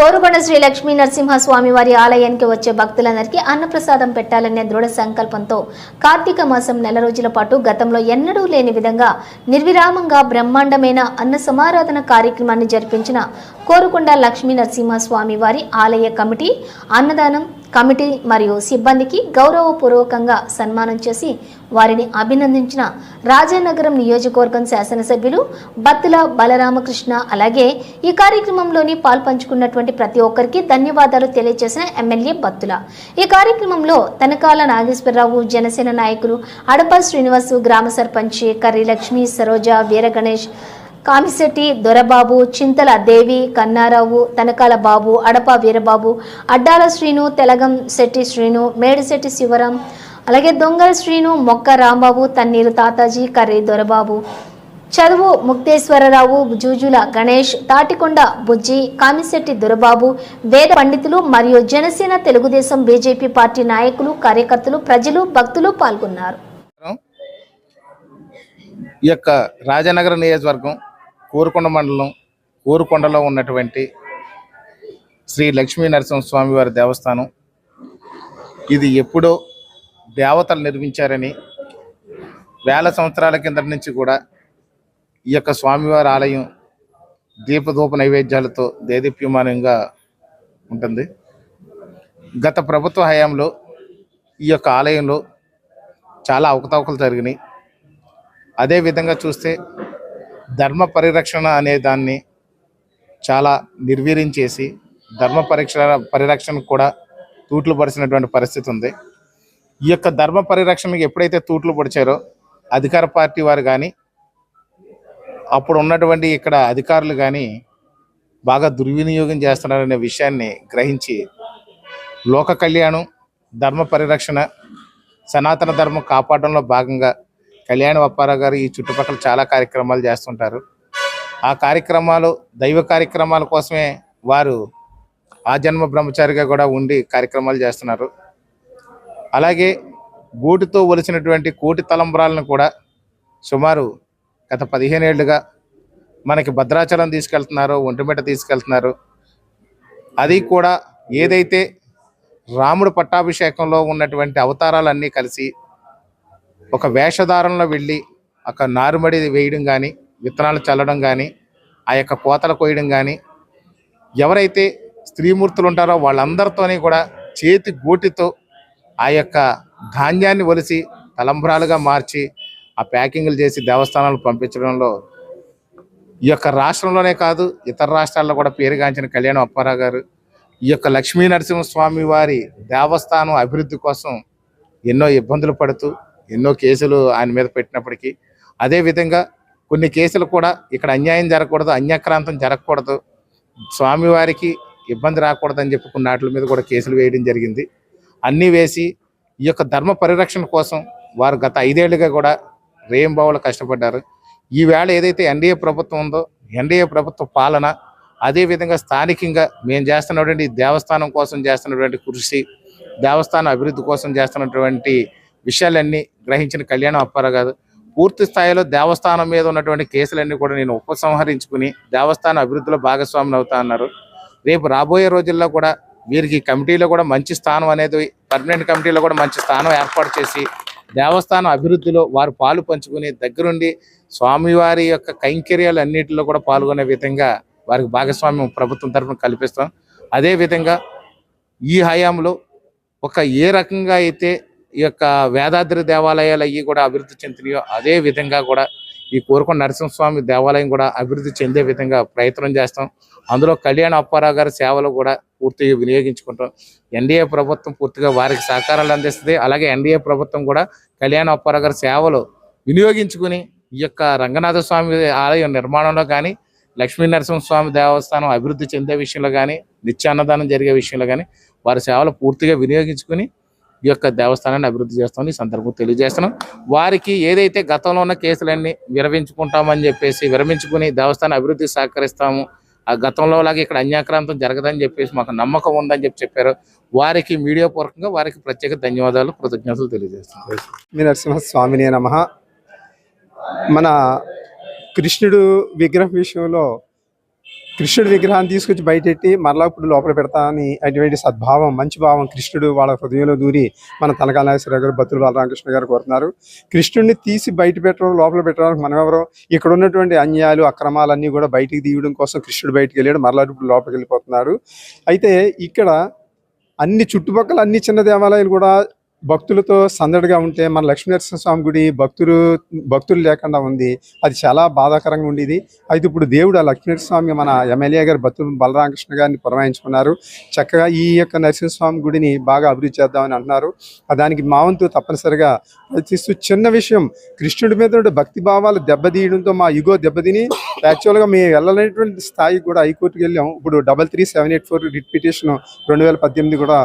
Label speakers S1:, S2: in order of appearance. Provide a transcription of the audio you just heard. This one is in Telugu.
S1: కోరుకొండ శ్రీ లక్ష్మీ నరసింహస్వామి వారి ఆలయానికి వచ్చే భక్తులందరికీ అన్నప్రసాదం పెట్టాలనే దృఢ సంకల్పంతో కార్తీక మాసం నెల రోజుల పాటు గతంలో ఎన్నడూ లేని విధంగా నిర్విరామంగా బ్రహ్మాండమైన అన్న సమారాధన కార్యక్రమాన్ని జరిపించిన కోరుకొండ లక్ష్మీ నరసింహస్వామి వారి ఆలయ కమిటీ అన్నదానం కమిటీ మరియు సిబ్బందికి గౌరవపూర్వకంగా సన్మానం చేసి వారిని అభినందించిన రాజానగరం నియోజకవర్గం శాసనసభ్యులు బత్తుల బలరామకృష్ణ అలాగే ఈ కార్యక్రమంలోని పాల్పంచుకున్నటువంటి ప్రతి ఒక్కరికి ధన్యవాదాలు తెలియజేసిన ఎమ్మెల్యే బత్తుల. ఈ కార్యక్రమంలో తనకాల నాగేశ్వరరావు జనసేన నాయకులు అడప శ్రీనివాసు గ్రామ సర్పంచ్ కర్రీ లక్ష్మి సరోజ వీరగణేష్ కామిశెట్టి దొరబాబు చింతల దేవి కన్నారావు తనకాల బాబు అడప వీరబాబు అడ్డాల శ్రీను తెలగం శెట్టి శ్రీను మేడిశెట్టి శివరాం అలాగే దొంగల శ్రీను మొక్క రాంబాబు తన్నీరు తాతాజీ కర్రి దొరబాబు. చదువు ముక్తేశ్వరరావు జూజుల గణేష్ తాటికొండ బుజ్జి కామిశెట్టి దొరబాబు వేద పండితులు మరియు జనసేన తెలుగుదేశం బీజేపీ పార్టీ నాయకులు కార్యకర్తలు ప్రజలు భక్తులు పాల్గొన్నారు.
S2: ఈ యొక్క రాజనగర నియోజకవర్గం కోరుకొండ మండలం కోరుకొండలో ఉన్నటువంటి శ్రీ లక్ష్మీ నరసింహస్వామి వారి దేవస్థానం. ఇది ఎప్పుడో దేవతలు నిర్మించారని వేల సంవత్సరాల కింద నుంచి కూడా ఈ యొక్క స్వామివారి ఆలయం దీపధూప నైవేద్యాలతో దేదీప్యమానంగా ఉంటుంది. గత ప్రభుత్వ హయాంలో ఈ యొక్క ఆలయంలో చాలా అవకతవకలు జరిగినాయి. అదే విధంగా చూస్తే ధర్మ పరిరక్షణ అనే దాన్ని చాలా నిర్వీర్యం చేసి ధర్మ పరీక్ష పరిరక్షణకు కూడా తూట్లు పడిచినటువంటి పరిస్థితి ఉంది. ఈ యొక్క ధర్మ పరిరక్షణకు ఎప్పుడైతే తూట్లు పొడిచారో అధికార పార్టీ వారు కానీ అప్పుడు ఉన్నటువంటి ఇక్కడ అధికారులు కానీ బాగా దుర్వినియోగం చేస్తున్నారనే విషయాన్ని గ్రహించి లోక కళ్యాణం ధర్మ పరిరక్షణ సనాతన ధర్మం కాపాడంలో భాగంగా కళ్యాణ అప్పారావు గారు ఈ చుట్టుపక్కల చాలా కార్యక్రమాలు చేస్తుంటారు. ఆ కార్యక్రమాలు దైవ కార్యక్రమాల కోసమే వారు ఆ జన్మ బ్రహ్మచారిగా కూడా ఉండి కార్యక్రమాలు చేస్తున్నారు. అలాగే గూటితో ఒలిసినటువంటి కోటి తలంబ్రాలను కూడా సుమారు గత పదిహేను ఏళ్ళుగా మనకి భద్రాచలం తీసుకెళ్తున్నారు ఒంటిమిట తీసుకెళ్తున్నారు. అది కూడా ఏదైతే రాముడు పట్టాభిషేకంలో ఉన్నటువంటి అవతారాలన్నీ కలిసి ఒక వేషధారంలో వెళ్ళి ఒక నారుమడి వేయడం కానీ విత్తనాలు చల్లడం కానీ ఆ యొక్క కోతలు కోయడం కానీ ఎవరైతే స్త్రీమూర్తులు ఉంటారో వాళ్ళందరితోని కూడా చేతి గోటితో ఆ యొక్క ధాన్యాన్ని ఒలిసి తలంబ్రాలుగా మార్చి ఆ ప్యాకింగ్లు చేసి దేవస్థానాలకు పంపించడంలో ఈ యొక్క రాష్ట్రంలోనే కాదు ఇతర రాష్ట్రాల్లో కూడా పేరుగాంచిన కళ్యాణం అప్పారావు గారు ఈ యొక్క లక్ష్మీ నరసింహస్వామి వారి దేవస్థానం అభివృద్ధి కోసం ఎన్నో ఇబ్బందులు పడుతూ ఎన్నో కేసులు ఆయన మీద పెట్టినప్పటికీ అదేవిధంగా కొన్ని కేసులు కూడా ఇక్కడ అన్యాయం జరగకూడదు అన్యాక్రాంతం జరగకూడదు స్వామివారికి ఇబ్బంది రాకూడదని చెప్పి కొన్ని వాటి మీద కూడా కేసులు వేయడం జరిగింది. అన్నీ వేసి ఈ యొక్క ధర్మ పరిరక్షణ కోసం వారు గత ఐదేళ్ళుగా కూడా రేంబావులు కష్టపడ్డారు. ఈవేళ ఏదైతే ఎన్డీఏ ప్రభుత్వం ఉందో ఎన్డీఏ ప్రభుత్వ పాలన అదేవిధంగా స్థానికంగా మేము చేస్తున్నటువంటి దేవస్థానం కోసం చేస్తున్నటువంటి కృషి దేవస్థానం అభివృద్ధి కోసం చేస్తున్నటువంటి విషయాలన్నీ గ్రహించిన కళ్యాణం అప్పారావు గారు. పూర్తి స్థాయిలో దేవస్థానం మీద ఉన్నటువంటి కేసులన్నీ కూడా నేను ఉపసంహరించుకుని దేవస్థాన అభివృద్ధిలో భాగస్వామిని అవుతా అన్నారు. రేపు రాబోయే రోజుల్లో కూడా వీరికి కమిటీలో కూడా మంచి స్థానం అనేది పర్మనెంట్ కమిటీలో కూడా మంచి స్థానం ఏర్పాటు చేసి దేవస్థానం అభివృద్ధిలో వారు పాలు పంచుకుని దగ్గరుండి స్వామివారి యొక్క కైంకర్యాలు అన్నింటిలో కూడా పాల్గొనే విధంగా వారికి భాగస్వామ్యం ప్రభుత్వం తరఫున కల్పిస్తాం. అదే విధంగా ఈ హయాంలో ఒక ఏ రకంగా అయితే ఈ యొక్క వేదాద్రి దేవాలయాలు అవి కూడా అభివృద్ధి చెందినాయో అదే విధంగా కూడా ఈ కోరుకొండ నరసింహస్వామి దేవాలయం కూడా అభివృద్ధి చెందే విధంగా ప్రయత్నం చేస్తాం. అందులో కళ్యాణ అప్పారావు గారి సేవలు కూడా పూర్తిగా వినియోగించుకుంటాం. ఎన్డీఏ ప్రభుత్వం పూర్తిగా వారికి సహకారాలు అందిస్తుంది. అలాగే ఎన్డీఏ ప్రభుత్వం కూడా కళ్యాణ అప్పారావు గారి సేవలు వినియోగించుకుని ఈ యొక్క రంగనాథ స్వామి ఆలయం నిర్మాణంలో కానీ లక్ష్మీ నరసింహస్వామి దేవస్థానం అభివృద్ధి చెందే విషయంలో కానీ నిత్యాన్నదానం జరిగే విషయంలో కానీ వారి సేవలు పూర్తిగా వినియోగించుకుని ఈ యొక్క దేవస్థానాన్ని అభివృద్ధి చేస్తామని ఈ సందర్భం తెలియజేస్తున్నాం. వారికి ఏదైతే గతంలో ఉన్న కేసులన్నీ విరమించుకుంటామని చెప్పేసి విరమించుకుని దేవస్థానం అభివృద్ధికి సహకరిస్తాము. ఆ గతంలో లాగా ఇక్కడ అన్యాక్రాంతం జరగదని చెప్పేసి మాకు నమ్మకం ఉందని చెప్పి చెప్పారు. వారికి మీడియా పూర్వకంగా వారికి ప్రత్యేక ధన్యవాదాలు కృతజ్ఞతలు తెలియజేస్తున్నాం.
S3: మీ నరసింహస్వామిని నమ. మన కృష్ణుడు విగ్రహం విషయంలో కృష్ణుడి విగ్రహాన్ని తీసుకొచ్చి బయటెట్టి మరలా ఇప్పుడు లోపల పెడతా అని అటువంటి సద్భావం మంచి భావం కృష్ణుడు వాళ్ళ హృదయంలో దూరి మన తనకాళేశ్వర గారు బతులు బాలరామకృష్ణ గారు కోరుతున్నారు. కృష్ణుడిని తీసి బయట పెట్టడం లోపల పెట్టడానికి మనం ఎవరో ఇక్కడ ఉన్నటువంటి అన్యాయాలు అక్రమాలన్నీ కూడా బయటికి తీయడం కోసం కృష్ణుడు బయటికి వెళ్ళాడు మరలా ఇప్పుడు లోపలికి వెళ్ళిపోతున్నారు. అయితే ఇక్కడ అన్ని చుట్టుపక్కల అన్ని చిన్న దేవాలయాలు కూడా భక్తులతో సందడిగా ఉంటే మన లక్ష్మీనరసింహ స్వామి గుడి భక్తులు భక్తులు లేకుండా ఉంది. అది చాలా బాధాకరంగా ఉండేది. అయితే ఇప్పుడు దేవుడు ఆ లక్ష్మీనరసింహస్వామి మన ఎమ్మెల్యే గారు భక్తులు బలరామకృష్ణ గారిని పురమాయించుకున్నారు. చక్కగా ఈ యొక్క నరసింహస్వామి గుడిని బాగా అభివృద్ధి చేద్దామని అంటున్నారు. దానికి మా వంతు తప్పనిసరిగా ప్రయత్నిస్తూ చిన్న విషయం. కృష్ణుడి మీద ఉండే భక్తి భావాలు దెబ్బతీయడంతో మా యుగో దెబ్బతిని యాక్చువల్గా మేము వెళ్ళలేనటువంటి స్థాయికి కూడా హైకోర్టుకి వెళ్ళాం. ఇప్పుడు double three seven eight four writ petition రెండు వేల పద్దెనిమిది కూడా